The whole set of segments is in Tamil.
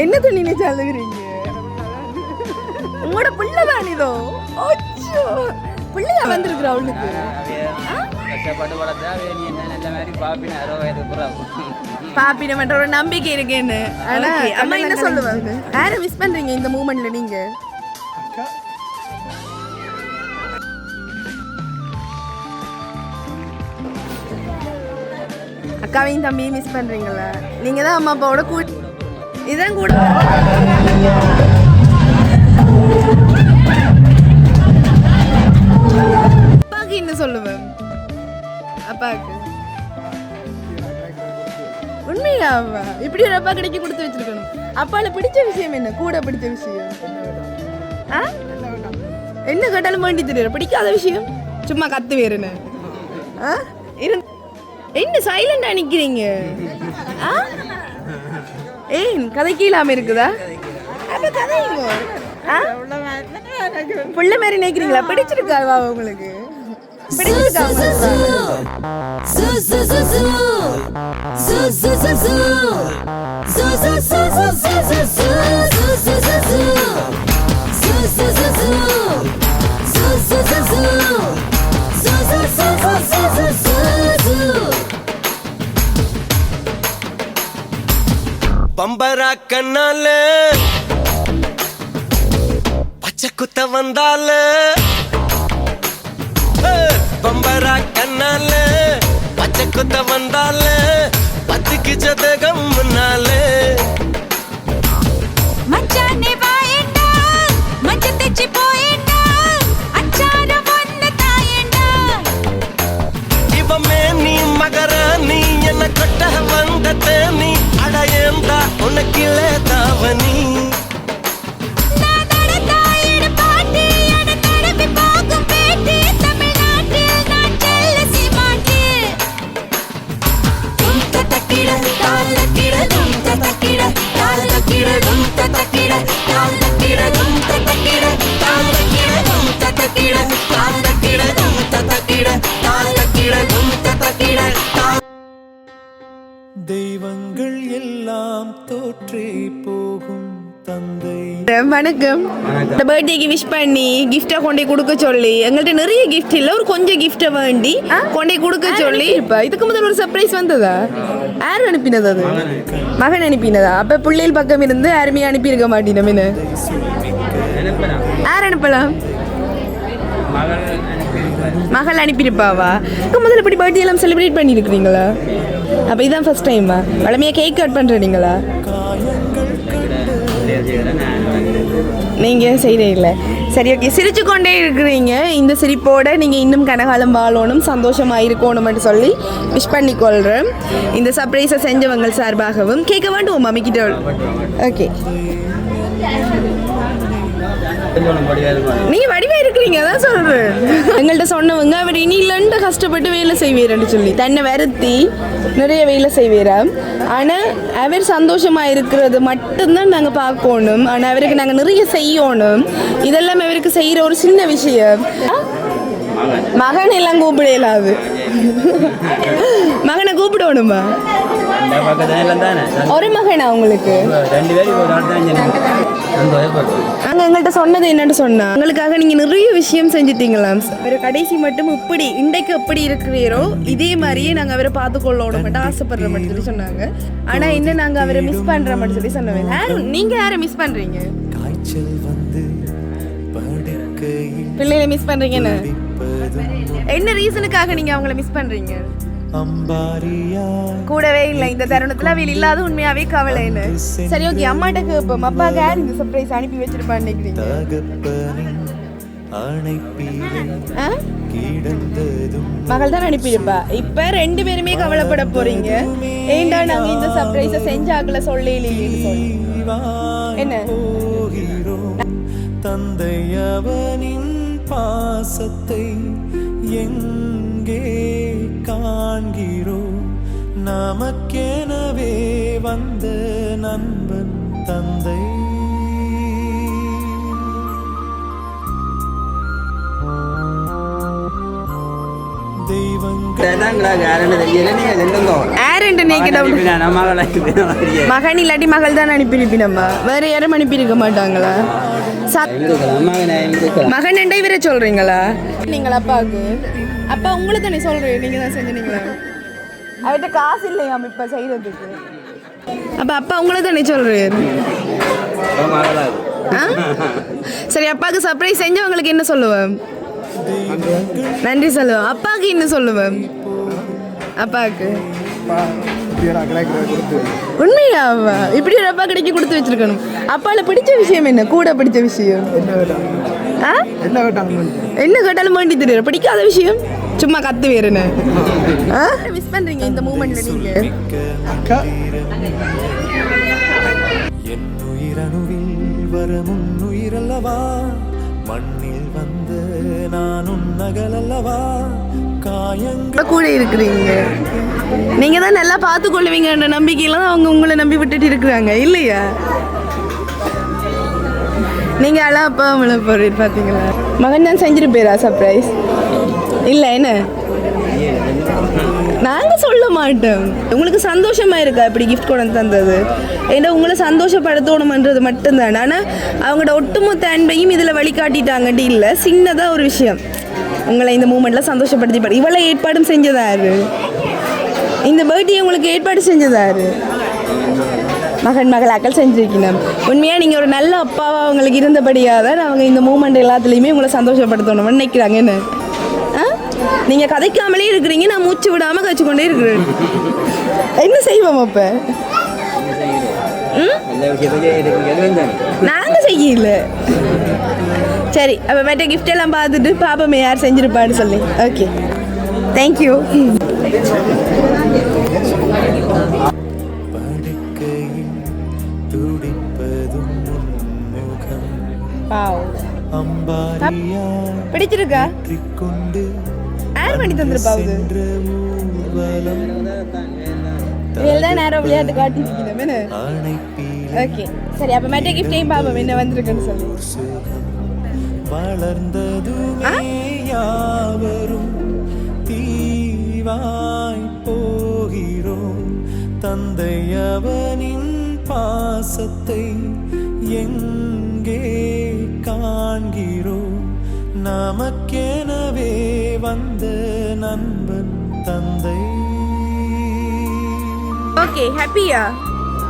என்ன துணியில அழுகுறீங்க உங்களோட பிள்ளை தான் இதோ? அச்சோ. பிள்ளையா வந்திருக்குற அவளுக்கு. கஷ்டப்பட்டு வளர்த்தா நீ என்ன நல்ல மாதிரி பாப்பின அறுபது வயது புறாவும் பாப்பின மற்ற ஒரு நம்பிக்கை இருக்கேன்னு. ஆனா அம்மா என்ன சொல்லுவாங்க? யாரை மிஸ் பண்றீங்க இந்த மூமெண்ட்ல நீங்க? அக்காவையும் தம்பியும் மிஸ் பண்றீங்களா? நீங்க தான் அம்மா அப்பாவோட கூ இதான் கூட. அப்பாவுக்கு என்ன சொல்லுவேன்? அப்பாவுக்கு உண்மையாவா இப்படி ஒரு அப்பா கிடைக்க கொடுத்து வச்சிருக்கணும். அப்பால பிடிச்ச விஷயம் என்ன? கூட பிடிச்ச விஷயம். ஆ? என்ன கேட்டாலும் வேண்டி தெரியும் பிடிக்காத விஷயம்? சும்மா கத்து வேறுன்னு? ஆ? இரு- என்ன சைலண்டா நிக்கிறீங்க? ஆ? ஏன் கதை கீழாம இருக்குதா? அப்ப கதைங்க. ஆ? புள்ள மாதிரி நினைக்கிறீங்களா? பிடிச்சிருக்காவா உங்களுக்கு? பிடிச்சிருக்கா உங்களுக்கு? கண்ணால. பச்சை குத்த வந்தால. பம்பரா கண்ணால. பச்சை குத்த வந்தால. பத்துக்கு ஜதகம் முன்னாலே. மச்சானே வாயேண்டா. மஞ்ச தெச்சி போயேண்டா. அச்சார வந்த தாயேண்டா. இவமே நீ மகர நீ என்ன கொட்ட வந்த தேனி? அடையேந்தா உனக்கிலே தக்கிட தக்கிட தக்கிட தக்கிட தக்கிட வணக்கம். இந்த பர்த்டேக்கு விஷ் பண்ணி கிஃப்டா கொண்டே கொடுக்க சொல்லி எங்கள்கிட்ட நிறைய கிஃப்ட் இல்ல ஒரு கொஞ்சம் கிஃப்ட வேண்டி கொண்டே கொடுக்க சொல்லி. இப்ப இதுக்கு முதல்ல ஒரு சர்ப்ரைஸ் வந்ததா? யார் அனுப்பினது அது? மகன் அனுப்பினதா? அப்ப பிள்ளைகள் பக்கம் இருந்து யாருமே அனுப்பி இருக்க மாட்டேன் நினைப்பேன் யார் அனுப்பலாம்? மகள் அனுப்பியிருப்பாவா? இதுக்கு முதல்ல இப்படி பர்த்டே எல்லாம் செலிப்ரேட் பண்ணியிருக்கிறீங்களா? அப்ப இதான் ஃபர்ஸ்ட் டைமா வளமையா கேக் கட் பண்றீங்களா? நீங்கள் செய்கிறீங்கள சரி ஓகே சிரிச்சு கொண்டே இருக்கிறீங்க. இந்த சிரிப்போட நீங்கள் இன்னும் கனகாலம் வாழணும் சந்தோஷமாக இருக்கணும்னு சொல்லி விஷ் பண்ணிக்கொள்றேன். இந்த சர்ப்ரைஸை செஞ்சவங்க சார்பாகவும் கேட்க வேண்டும் மம்மிக்கிட்ட ஓகே நீங்க வடிவா இருக்கிறீங்க அதான் சொல்றேன். எங்கள்கிட்ட சொன்னவங்க அவர் இனி இல்லைன்ட்டு கஷ்டப்பட்டு வேலை செய்வீரன்னு சொல்லி. தன்னை வருத்தி நிறைய வேலை செய்வீராம். ஆனா அவர் சந்தோஷமா இருக்கிறது மட்டும்தான் நாங்க பார்க்கணும். ஆனா அவருக்கு நாங்க நிறைய செய்யணும். இதெல்லாம் அவருக்கு செய்யற ஒரு சின்ன விஷயம். மகன் எல்லாம் கூப்பிட இயலாது மகனை கூப்பிடணுமா? ஒரு மகனா உங்களுக்கு? ரெண்டு பேரும் ஒரு ஆள் தான் சந்தோஷப்பட்டோம் நாங்க எங்கள்கிட்ட சொன்னது என்னன்னு சொன்னா. உங்களுக்காக நீங்க நிறைய விஷயம் செஞ்சுட்டீங்களாம் ஒரு கடைசி மட்டும் இப்படி இன்றைக்கு எப்படி இருக்கிறீரோ இதே மாதிரியே நாங்க அவரை பார்த்து கொள்ளோட மட்டும் ஆசைப்படுற மட்டும் சொல்லி சொன்னாங்க. ஆனா இன்னும் நாங்க அவரை மிஸ் பண்ற மட்டும் சொல்லி சொன்னவங்க யாரும் நீங்க யாரை மிஸ் பண்றீங்க? காய்ச்சல் வந்து படுக்கையில் பிள்ளைகளை மிஸ் பண்றீங்கன்னு. பதும் என்ன ரீசனுக்காக நீங்க அவங்கள மிஸ் பண்றீங்க? அம்பாரியா கூடவே இல்லை இந்த தருணத்துல அவள் இல்லாத உண்மையாவே கவலைன்னு சரி ஓகே அம்மாட்ட கேட்போம் அப்பாவுக்கு யார் இந்த சர்ப்ரைஸ் அனுப்பி வச்சிருப்பான்னு நினைக்கிறீங்க? மகள் தான் அனுப்பியிருப்பா. இப்ப ரெண்டு பேருமே கவலைப்பட போறீங்க. ஏண்டா நாங்க இந்த சர்ப்ரைஸ செஞ்சாக்கல சொல்ல இல்லைன்னு சொல்லி என்ன? போகிறோம். தந்தை அவனின் பாசத்தை எங்கே நமக்கெனவே வந்த நண்பன் தந்தை. மகன் இல்லாட்டி மகள் தான் அனுப்பியிருப்பி நம்ம வேற யாரும் அனுப்பியிருக்க மாட்டாங்களா? மகனை என்ற இவரை சொல்றீங்களா? நீங்களா அப்பாவுக்கு. அப்பா உங்களை தானே சொல்றேன். நீங்க தான் செஞ்சீங்களா அவர்கிட்ட காசு இல்லையாம் இப்ப செய்யறதுக்கு அப்ப அப்பா உங்களை தானே ஆ? சரி அப்பாவுக்கு சர்ப்ரைஸ் செஞ்சவங்களுக்கு என்ன சொல்லுவேன்? நன்றி சொல்லுவேன். அப்பாவுக்கு என்ன சொல்லுவேன்? அப்பாவுக்கு உண்மையா அவ? இப்படி ஒரு அப்பா கிடைக்க கொடுத்து வச்சிருக்கணும். அப்பால பிடிச்ச விஷயம் என்ன? கூட பிடிச்ச விஷயம்? ஆ? என்ன கேட்டாலும் வேண்டி தெரியும். பிடிக்காத விஷயம்? சும்மா கத்து வேறுன்னு. மிஸ் பண்றீங்க இந்த மூமெண்ட்ல நீங்க? என் உயிரணுவில் வரும் உயிரல்லவா மண்ணில் வந்து நான் உன்னகலல்லவா காயங்கள் கூட இருக்கிறீங்க. நீங்க தான் நல்லா பார்த்து கொள்ளுவீங்கன்ற நம்பிக்கையில தான் அவங்க உங்களை நம்பி விட்டுட்டு இருக்கிறாங்க. இல்லையா? நீங்க அழா அப்பா அவங்கள போறீர் பாத்தீங்களா? மகன் தான் செஞ்சிருப்பேரா சர்ப்ரைஸ் இல்லை என்ன? நாங்கள் சொல்ல மாட்டோம். உங்களுக்கு சந்தோஷமா இருக்கா இப்படி கிஃப்ட் கொண்டு தந்தது? ஏன்னா உங்களை சந்தோஷப்படுத்தணுமன்றது மட்டும்தான். ஆனால் அவங்களோட ஒட்டுமொத்த அன்பையும் இதில் வழிகாட்டிட்டாங்கட்டு இல்லை. சின்னதாக ஒரு விஷயம். உங்களை இந்த மூமெண்ட்டில் சந்தோஷப்படுத்தி இவ்வளோ ஏற்பாடும் செஞ்சதாரு இந்த பர்த்டே உங்களுக்கு ஏற்பாடு செஞ்சதாரு மகன் மகளாக்கள் செஞ்சுருக்கணும். உண்மையாக நீங்கள் ஒரு நல்ல அப்பாவாக அவங்களுக்கு இருந்தபடியாக தான் அவங்க இந்த மூமெண்ட் எல்லாத்துலேயுமே உங்களை சந்தோஷப்படுத்தணும்னு நினைக்கிறாங்க என்ன? நீங்கள் கதைக்காமலே இருக்கிறீங்க நான் மூச்சு விடாமல் கழிச்சு கொண்டே இருக்கிறேன். என்ன செய்வோம் அப்போ? நாங்கள் செய்யல. சரி அப்போ மற்ற gift எல்லாம் பார்த்துட்டு பாப்போமே யார் செஞ்சிருப்பான்னு சொல்லி. ஓகே தேங்க்யூ பிடிச்சிருக்கா? பண்ணி தந்துருப்பாவுது? சென்ற ஊர்வலம் இதில் தான் நேரம் விளையாட்டு காட்டிருக்கீங்க ஓகே சரி அப்போ மற்ற கிஃப்டையும் பார்ப்போம் என்ன வந்திருக்குன்னு சொல்லி. வளர்ந்ததுமே யாவரும் தீவாய் போகிறோம். தந்தை அவனின் பாசத்தை எங்கே காண்கிறோம்? நமக்கெனவே வந்த நண்பன் தந்தை. ஓகே ஹாப்பியா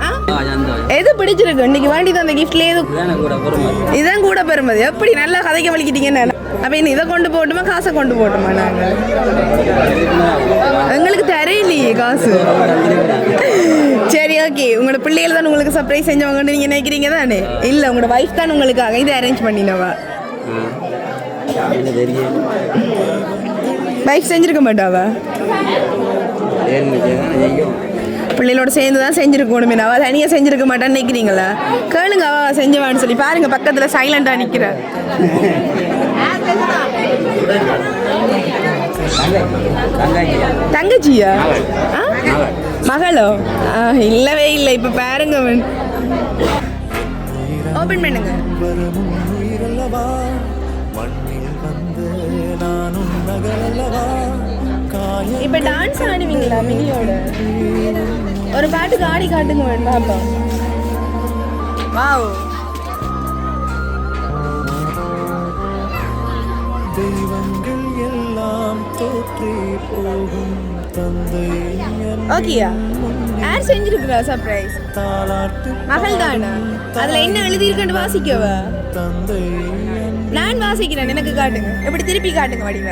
ஆ? சந்தோஷம் எது பிடிச்சிருக்கு? இன்னைக்கு வாண்டி தந்த கிஃப்ட்லேயே எது? இதான கூட பொறுமை இதுதான் கூட பெருமதி எப்படி நல்லா கதைக்க வலிக்கிட்டீங்கன்னு அப்போ இன்னும் இதை கொண்டு போட்டுமா காசை கொண்டு போட்டுமா நாங்கள் எங்களுக்கு தரையிலையே காசு. சரி ஓகே உங்களோட பிள்ளைகள் தான் உங்களுக்கு சர்ப்ரைஸ் செஞ்சவங்கன்னு நீங்கள் நினைக்கிறீங்க தானே? இல்லை உங்களோட ஒய்ஃப் தான் உங்களுக்காக இதை அரேஞ்ச் பண்ணினவா? என்ன தெரியும் ஒய்ஃப் செஞ்சிருக்க மாட்டாவா? பிள்ளைகளோட சேர்ந்து தான் செஞ்சிருக்கணுமே அவ தனியாக செஞ்சிருக்க மாட்டான்னு நினைக்கிறீங்களா? கேளுங்க அவ செஞ்சவான்னு சொல்லி பாருங்க பக்கத்தில் சைலண்டாக நிற்கிற தங்காச்சியா? மகளோ? இல்லவே இல்லை இப்போ பாருங்க ஓப்பன் பண்ணுங்க. இப்போ டான்ஸ் ஆடுவீங்களா மினியோட ஒரு பாட்டுக்கு ஆடி காட்டுங்க வேணும் பாப்போம் வாவ். தெய்வங்கள் எல்லாம் தோற்றே போகும் தந்தை ஓகேயா? யார் செஞ்சிருக்கிறா சர்ப்ரைஸ் மகள் தானா அதில் என்ன எழுதியிருக்குன்னு வாசிக்கவா. தந்தை நான் வாசிக்கிறேன். எனக்கு காட்டுங்க. எப்படி திருப்பி காட்டுங்க வடிவ?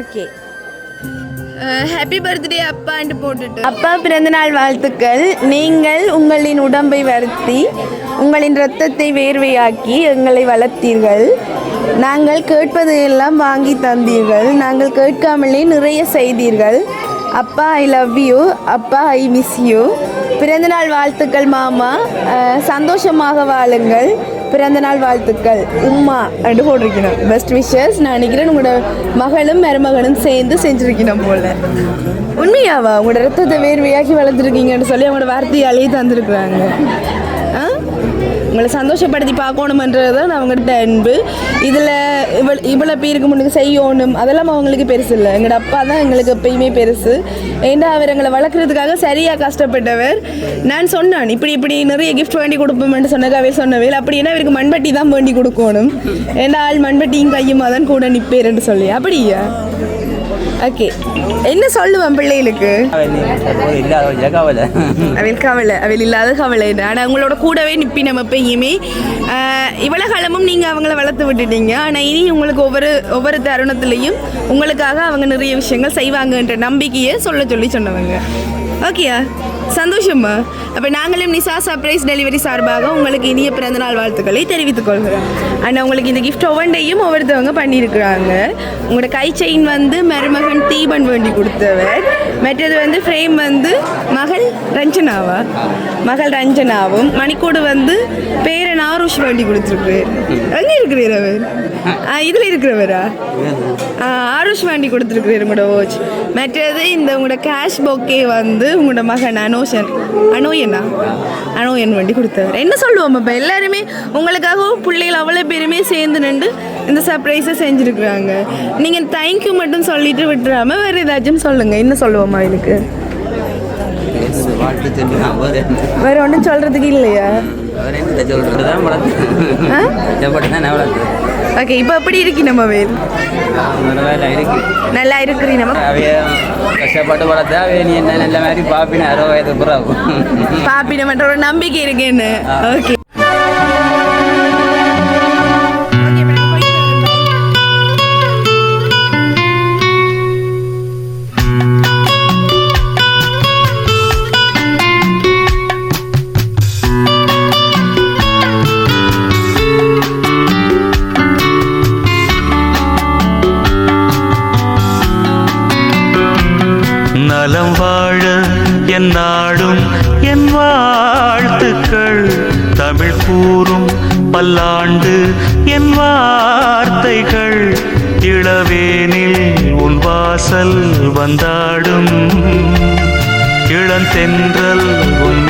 ஓகே. ஹாப்பி பர்த்டே அப்பான்ட்டு போட்டுட்டு. அப்பா பிறந்தநாள் வாழ்த்துக்கள். நீங்கள் உங்களின் உடம்பை வருத்தி உங்களின் இரத்தத்தை வேர்வையாக்கி எங்களை வளர்த்தீர்கள். நாங்கள் கேட்பது எல்லாம் வாங்கி தந்தீர்கள். நாங்கள் கேட்காமலே நிறைய செய்தீர்கள். அப்பா ஐ லவ் யூ அப்பா ஐ மிஸ் யூ பிறந்தநாள் வாழ்த்துக்கள் மாமா. சந்தோஷமாக வாழுங்கள். பிறந்தநாள் வாழ்த்துக்கள். உம்மா அப்படின்னு போட்டிருக்கணும். பெஸ்ட் விஷஸ் நான் நினைக்கிறேன் உங்களோட மகளும் மருமகனும் சேர்ந்து செஞ்சுருக்கணும் போல. உண்மையாவா? உங்களோட ரத்தத்தை வேர்வையாக்கி வளர்த்துருக்கீங்கன்னு சொல்லி அவங்களோட வார்த்தையாலேயே தந்திருக்குறாங்க. உங்களை சந்தோஷப்படுத்தி பார்க்கணுமன்றது தான் அவங்ககிட்ட அன்பு. இதில் இவ்வளோ இவ்வளோ பேருக்கு முன்னுக்கு செய்யணும் அதெல்லாம் அவங்களுக்கு பெருசு இல்லை. எங்களோட அப்பா தான் எங்களுக்கு எப்பயுமே பெருசு. ஏன்னா அவர் எங்களை வளர்க்குறதுக்காக சரியாக கஷ்டப்பட்டவர். நான் சொன்னான் இப்படி இப்படி நிறைய கிஃப்ட் வேண்டி கொடுப்போம்னு சொன்னதாவே அப்படி அப்படின்னா இவருக்கு மண்பட்டி தான் வேண்டி கொடுக்கணும். ஏன்னா ஆள் மண்பட்டியும் கையுமா தான் கூட நிற்பேருன்னு சொல்லி. அப்படியா? ஓகே. என்ன சொல்லுவேன் பிள்ளைகளுக்கு? அவள் கவலை அவள் இல்லாத கவலை. ஆனால் அவங்களோட கூடவே நிற்பி நம்ம எப்பயுமே. ஆஹ் இவ்வளவு காலமும் நீங்கள் அவங்கள வளர்த்து விட்டுட்டீங்க. ஆனால் இனி உங்களுக்கு ஒவ்வொரு ஒவ்வொரு தருணத்துலேயும் உங்களுக்காக அவங்க நிறைய விஷயங்கள் செய்வாங்கன்ற நம்பிக்கையை சொல்ல சொல்லி சொன்னவங்க. ஓகேயா ah. சந்தோஷம்மா ah. அப்போ நாங்களும் நிசா சர்ப்ரைஸ் டெலிவரி சார்பாக உங்களுக்கு இனிய பிறந்தநாள் வாழ்த்துக்களை தெரிவித்துக் கொள்கிறோம். ஆனால் உங்களுக்கு இந்த கிஃப்ட் ஒவ்வொன்றையும் ஒவ்வொருத்தவங்க பண்ணியிருக்கிறாங்க. உங்களோட கை செயின் வந்து மருமகன் தீபன் வேண்டி கொடுத்தவர். மற்றது வந்து ஃப்ரேம் வந்து மக ரஞ்சனாவா? மகள் ரஞ்சனாவும் மணிக்கூடு வந்து பேரன் ஆருஷ் வேண்டி கொடுத்துருக்கு. எங்கே இருக்கிறீர் அவர்? ஆ இதில் இருக்கிறவரா? ஆ, ஆருஷ் வேண்டி கொடுத்துருக்குறாரு உங்களோட வாட்ச் மற்றது இந்த உங்களோட கேஷ் பொக்கே வந்து உங்களோட மகன் அனோஷன் அனோயனா? அனோயன் வேண்டி கொடுத்தவர். என்ன சொல்லுவோம் இப்போ எல்லாருமே உங்களுக்காகவும் பிள்ளைகள் அவ்வளோ பேருமே சேர்ந்து நின்று இந்த சர்ப்ரைஸை செஞ்சுருக்குறாங்க. நீங்கள் தேங்க்யூ மட்டும் சொல்லிட்டு விட்டுறாமல் வேறு ஏதாச்சும் சொல்லுங்கள் என்ன சொல்லுவோம்மா இதுக்கு வேறு ஒன்றும் சொல்கிறதுக்கு இல்லையா? ஓகே இப்போ எப்படி இருக்கி நம்ம வேல்? நல்லா இருக்கிறீ நம்ம? கஷ்டப்பட்டு வளர்த்து நீ என்ன நல்ல மாதிரி பாப்பின அறுபது வயது புறாவும் பாப்பி நம்மன்ற ஒரு நம்பிக்கை இருக்குன்னு ஓகே. கூறும் பல்லாண்டு என் வார்த்தைகள் இளவேனில் உன் வாசல் வந்தாடும். இளந்தென்றல் உன்